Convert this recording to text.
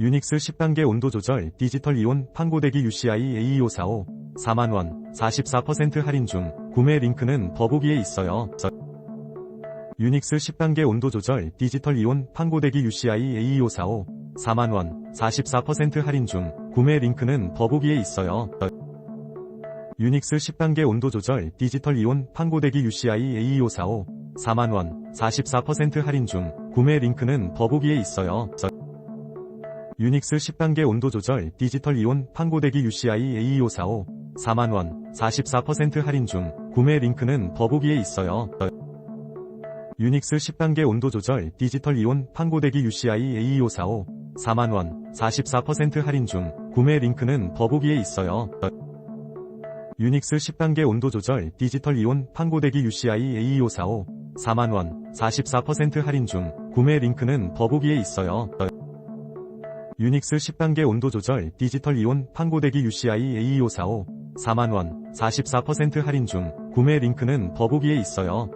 유닉스 10단계 온도 조절 디지털 이온 판고데기 UCI A2545 4만원 44% 할인 중 구매 링크는 더보기에 있어요. 유닉스 10단계 온도 조절 디지털 이온 판고데기 UCI A2545 4만원 44% 할인 중 구매 링크는 더보기에 있어요. 유닉스 10단계 온도 조절 디지털 이온 판고데기 UCI A2545 4만원 44% 할인 중 구매 링크는 더보기에 있어요. 유닉스 10단계 온도 조절 디지털 이온 판고데기 UCI A2545 4만원 44% 할인 중 구매 링크는 더보기에 있어요. 유닉스 10단계 온도 조절 디지털 이온 판고데기 UCI A2545 4만원 44% 할인 중 구매 링크는 더보기에 있어요. 유닉스 10단계 온도 조절 디지털 이온 판고데기 UCI A2545 4만원 44% 할인 중 구매 링크는 더보기에 있어요. 유닉스 10단계 온도 조절 디지털 이온 판고데기 UCI A2545 4만원 44% 할인 중 구매 링크는 더보기에 있어요.